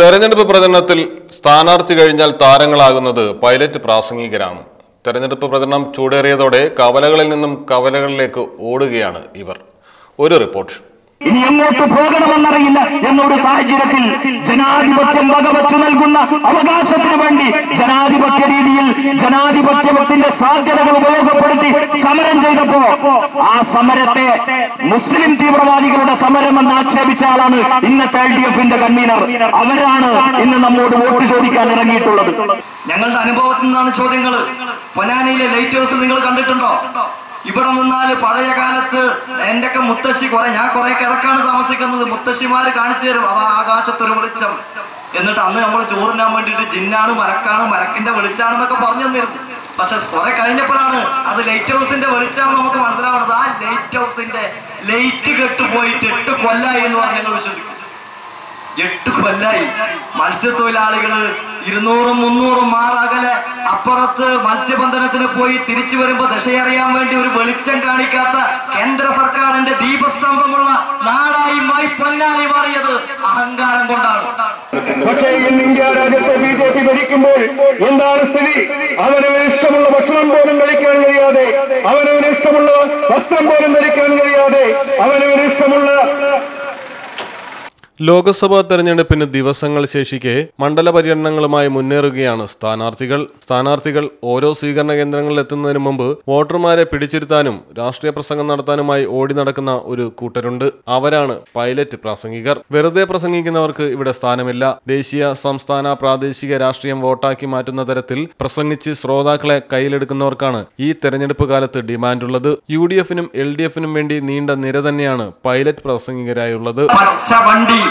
തെരഞ്ഞെടുപ്പ് പ്രചരണത്തിൽ സ്ഥാനാർത്ഥി കഴിഞ്ഞാൽ താരങ്ങളാകുന്നത് പൈലറ്റ് പ്രാസംഗികരാണ്. തെരഞ്ഞെടുപ്പ് പ്രചരണം ചൂടേറിയതോടെ കവലകളിൽ നിന്നും കവലകളിലേക്ക് ഓടുകയാണ് ഇവർ. ഒരു റിപ്പോർട്ട്. ഇനി എങ്ങോട്ട് പോകണമെന്നറിയില്ല. എന്നൊരു സാഹചര്യത്തിൽ ജനാധിപത്യം വകവച്ചു നൽകുന്ന അവകാശത്തിന് വേണ്ടി ജനാധിപത്യ രീതിയിൽ ജനാധിപത്യത്തിന്റെ സാധ്യതകൾ ഉപയോഗപ്പെടുത്തി സമരം ചെയ്തപ്പോ ആ സമരത്തെ മുസ്ലിം തീവ്രവാദികളുടെ സമരം എന്ന് ആക്ഷേപിച്ച ആളാണ് ഇന്നത്തെ എൽ ഡി എഫിന്റെ കൺവീനർ. അവരാണ് ഇന്ന് നമ്മോട് വോട്ട് ചോദിക്കാൻ ഇറങ്ങിയിട്ടുള്ളത്. ഞങ്ങളുടെ അനുഭവത്തിൽ നിന്നാണ് ചോദ്യങ്ങൾ. പൊന്നാനിയിലെ ലൈറ്റ് ഹൗസ് നിങ്ങൾ കണ്ടിട്ടുണ്ടോ? ഇവിടെ നിന്നാൽ പഴയ കാലത്ത് എന്റെ ഒക്കെ മുത്തശ്ശി കുറെ ഞാൻ കുറെ കിടക്കാണ് താമസിക്കുന്നത്. മുത്തശ്ശിമാര് കാണിച്ചു തരും. അതാ ആകാശത്തൊരു വെളിച്ചം. എന്നിട്ട് അന്ന് നമ്മൾ ചോറിനാൻ വേണ്ടിയിട്ട് ജിന്നാണ് മരക്കാണ് മരക്കിന്റെ വെളിച്ചാണെന്നൊക്കെ പറഞ്ഞു തന്നിരുന്നു. പക്ഷെ കുറെ കഴിഞ്ഞപ്പോഴാണ് അത് ലൈറ്റ് ഹൗസിന്റെ വെളിച്ചാണ് നമുക്ക് മനസ്സിലാവുന്നത്. ആ ലൈറ്റ് ഹൗസിന്റെ ലൈറ്റ് കെട്ടുപോയിട്ട് എട്ട് കൊല്ലായി എന്ന് പറഞ്ഞ് വിശ്വസിക്കും. എട്ട് കൊല്ലായി. മത്സ്യത്തൊഴിലാളികൾ ഇരുന്നൂറും മുന്നൂറും മാറകലെ അപ്പുറത്ത് മത്സ്യബന്ധനത്തിന് പോയി തിരിച്ചു വരുമ്പോ ദശയറിയാൻ വേണ്ടി ഒരു വെളിച്ചം കാണിക്കാത്ത കേന്ദ്ര സർക്കാരിന്റെ ദീപസ്തംഭമുള്ള നാടായി മായി പൊന്നാനി മാറിയത് അഹങ്കാരം കൊണ്ടാണ്. പക്ഷേ ഇന്ന് ഇന്ത്യ രാജ്യത്തെ ബി ജെ പി ഭരിക്കുമ്പോൾ എന്താണ് സ്ഥിതി? അവരവന് ഇഷ്ടമുള്ള ഭക്ഷണം പോലും കഴിക്കാൻ കഴിയാതെ അവനവന് ഇഷ്ടമുള്ള വസ്ത്രം പോലും ധരിക്കാൻ കഴിയാതെ അവനവന് ഇഷ്ടമുള്ള ലോക്സഭാ തെരഞ്ഞെടുപ്പിന് ദിവസങ്ങൾ ശേഷിക്കെ മണ്ഡല പര്യടനങ്ങളുമായി മുന്നേറുകയാണ് സ്ഥാനാർത്ഥികൾ. സ്ഥാനാർത്ഥികൾ ഓരോ സ്വീകരണ കേന്ദ്രങ്ങളിൽ എത്തുന്നതിന് മുമ്പ് വോട്ടർമാരെ പിടിച്ചിരുത്താനും രാഷ്ട്രീയ പ്രസംഗം നടത്താനുമായി ഓടി നടക്കുന്ന ഒരു കൂട്ടരുണ്ട്. അവരാണ് പൈലറ്റ് പ്രാസംഗികർ. വെറുതെ പ്രസംഗിക്കുന്നവർക്ക് ഇവിടെ സ്ഥാനമില്ല. ദേശീയ സംസ്ഥാന പ്രാദേശിക രാഷ്ട്രീയം വോട്ടാക്കി മാറ്റുന്ന തരത്തിൽ പ്രസംഗിച്ച് ശ്രോതാക്കളെ കയ്യിലെടുക്കുന്നവർക്കാണ് ഈ തെരഞ്ഞെടുപ്പ് കാലത്ത് ഡിമാൻഡുള്ളത്. യു ഡി എഫിനും എൽ ഡി എഫിനും വേണ്ടി നീണ്ട നിര തന്നെയാണ് പൈലറ്റ് പ്രാസംഗികരായുള്ളത്. പച്ച വണ്ടി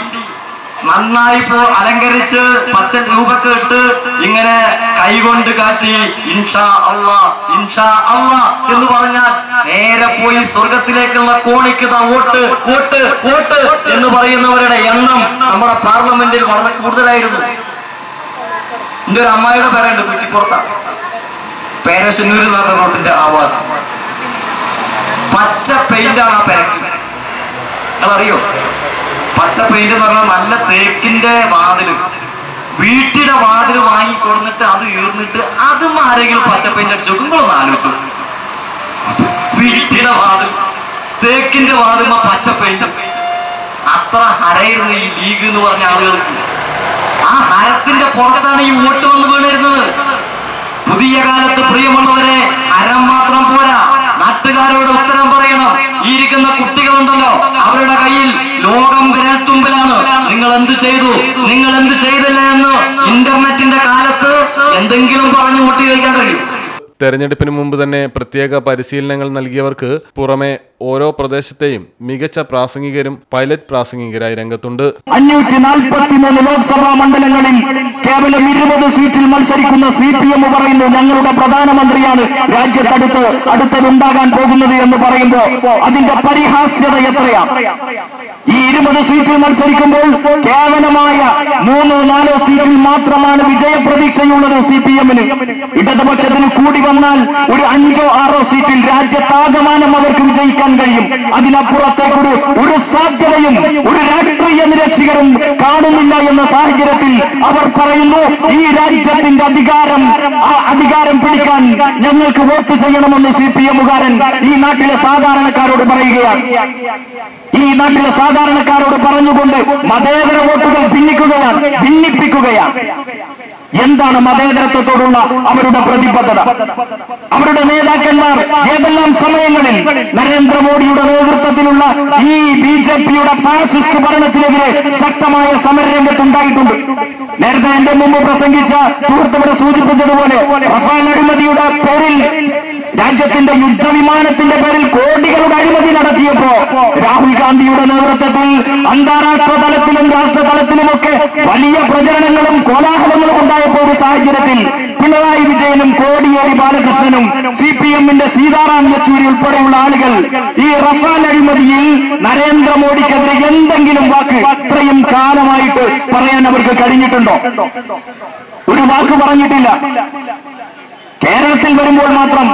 നന്നായി പോ അലങ്കരിച്ച് പച്ച രൂപൊക്കെ ഇട്ട് ഇങ്ങനെ കൈകൊണ്ട് കാട്ടി ഇൻഷാ അള്ളാ ഇൻഷാ അള്ളാ എന്ന് പറഞ്ഞാൽ നേരെ പോയി സ്വർഗത്തിലേക്കുള്ള കോണിക്ക് ദാ വോട്ട് വോട്ട് വോട്ട് എന്ന് പറയുന്നവരുടെ എണ്ണം നമ്മുടെ പാർലമെന്റിൽ വളരെ കൂടുതലായിരുന്നു. എന്റെ ഒരു അമ്മായിയുടെ പേരുണ്ട് കുറ്റിപ്പുറത്താണ് പേരശന്നൂർ നടന്ന നോട്ടിന്റെ ആവാസ്. പച്ച പെയിന്റാണ് ആ പേരക്ക്. നിങ്ങൾ അറിയോ പച്ച പെയിന്റ് എന്ന് പറഞ്ഞാൽ നല്ല തേക്കിന്റെ വാതിൽ. വീട്ടിലെ വാതിൽ വാങ്ങി കൊടുത്തിട്ട് അത് ഈർന്നിട്ട് അതും ആരെങ്കിലും പച്ച പെയിന്റ് അടിച്ചു നിങ്ങളൊന്ന് ആലോചിച്ചു വീട്ടിലെ വാതിൽ തേക്കിന്റെ വാതിൽ പച്ച പെയിന്റ് അത്ര ഹരയിരുന്നു ഈ ലീഗ് എന്ന് പറഞ്ഞ ആളുകൾ ആ ഹരത്തിന്റെ പുറത്താണ് ഈ വോട്ട് വന്ന് എന്ത് ചെയ്തു? നിങ്ങൾ എന്ത് ചെയ്തില്ല എന്ന് ഇന്റർനെറ്റിന്റെ കാലത്ത് എന്തെങ്കിലും പറഞ്ഞു മുട്ടി വയ്ക്കാൻ കഴിയും. തെരഞ്ഞെടുപ്പിന് മുമ്പ് തന്നെ പ്രത്യേക പരിശീലനങ്ങൾ നൽകിയവർക്ക് പുറമെ ഓരോ പ്രദേശത്തെയും മികച്ച പ്രാസംഗികരും പൈലറ്റ് പ്രാസംഗികരായി രംഗത്തുണ്ട്. അഞ്ഞൂറ്റി നാൽപ്പത്തി മൂന്ന് ലോക്സഭാ മണ്ഡലങ്ങളിൽ കേവലം ഇരുപത് സീറ്റിൽ മത്സരിക്കുന്ന സി പി എം പറയുന്നു ഞങ്ങളുടെ പ്രധാനമന്ത്രിയാണ് രാജ്യത്തടുത്ത് അടുത്തതുണ്ടാകാൻ പോകുന്നത് എന്ന് പറയുമ്പോൾ അതിന്റെ പരിഹാസ്യത എത്രയാ? ഈ ഇരുപത് സീറ്റിൽ മത്സരിക്കുമ്പോൾ കേവലമായ മൂന്നോ നാലോ സീറ്റിൽ മാത്രമാണ് വിജയപ്രതീക്ഷയുള്ളത് സി പി എമ്മിന് ഇടതുപക്ഷത്തിന് കൂടി വന്നാൽ ഒരു അഞ്ചോ ആറോ സീറ്റിൽ രാജ്യത്താകമാനം അവർക്ക് വിജയിക്കാൻ കഴിയും. അതിനപ്പുറത്തേക്കൊരു ഒരു സാധ്യതയും ഒരു രാഷ്ട്രീയ നിരക്ഷകരും കാണുന്നില്ല എന്ന സാഹചര്യത്തിൽ അവർ പറയുന്നു ഈ രാജ്യത്തിന്റെ അധികാരം അധികാരം പിടിക്കാൻ ഞങ്ങൾക്ക് വോട്ട് ചെയ്യണമെന്ന് സി പി എമ്മുകാരൻ ഈ നാട്ടിലെ സാധാരണക്കാരോട് പറയുകയാണ്. ഈ നാട്ടിലെ സാധാരണക്കാരോട് പറഞ്ഞുകൊണ്ട് മതേതര വോട്ടുകൾ ഭിന്നിക്കുകയാണ് ഭിന്നിപ്പിക്കുകയാണ്. എന്താണ് മതേതരത്വത്തോടുള്ള അവരുടെ പ്രതിബദ്ധത? അവരുടെ നേതാക്കന്മാർ ഏതെല്ലാം സമയങ്ങളിൽ നരേന്ദ്രമോദിയുടെ നേതൃത്വത്തിലുള്ള ഈ ബി ജെ പിയുടെ ഫാസിസ്റ്റ് ഭരണത്തിനെതിരെ ശക്തമായ സമരരംഗത്തുണ്ടായിട്ടുണ്ട് നേരത്തെ എന്റെ മുമ്പ് പ്രസംഗിച്ച സുഹൃത്തുക്കളെ സൂചിപ്പിച്ചതുപോലെ റഫാൽ അഴിമതിയുടെ പേരിൽ രാജ്യത്തിന്റെ യുദ്ധവിമാനത്തിന്റെ പേരിൽ കോടികളുടെ അഴിമതി നടത്തിയപ്പോ രാഹുൽ ഗാന്ധിയുടെ നേതൃത്വത്തിൽ അന്താരാഷ്ട്ര തലത്തിലും രാഷ്ട്രതലത്തിലുമൊക്കെ വലിയ പ്രചരണങ്ങളും കോലാഹലങ്ങളും ഉണ്ടായപ്പോ ഒരു സാഹചര്യത്തിൽ പിണറായി വിജയനും കോടിയേരി ബാലകൃഷ്ണനും സി പി എമ്മിന്റെ സീതാറാം യെച്ചൂരി ഉൾപ്പെടെയുള്ള ആളുകൾ ഈ റഫാൽ അഴിമതിയിൽ നരേന്ദ്രമോദിക്കെതിരെ എന്തെങ്കിലും വാക്ക് ഇത്രയും കാലമായിട്ട് പറയാൻ അവർക്ക് കഴിഞ്ഞിട്ടുണ്ടോ? ഒരു വാക്ക് പറഞ്ഞിട്ടില്ല. കേരളത്തിൽ വരുമ്പോൾ മാത്രം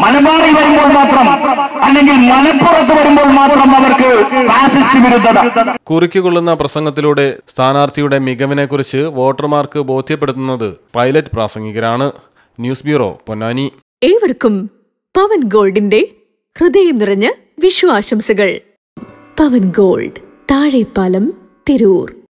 മലബാറിൽ വരുമ്പോൾ മാത്രം അല്ലെങ്കിൽ മലപ്പുറത്ത് വരുമ്പോൾ മാത്രം അവർക്ക് ഫാസിസ്റ്റ് വിരുദ്ധത. കുറിക്കുകൊള്ളുന്ന പ്രസംഗത്തിലൂടെ സ്ഥാനാർത്ഥിയുടെ മികവിനെക്കുറിച്ച് വോട്ടർമാർക്ക് ബോധ്യപ്പെടുത്തുന്നത് പൈലറ്റ് പ്രാസംഗികരാണ്. News bureau Ponnani. ഏവർക്കും പവൻ ഗോൾഡിന്റെ ഹൃദയം നിറഞ്ഞ വിഷു ആശംസകൾ. പവൻ ഗോൾഡ് താഴെപ്പാലം തിരൂർ.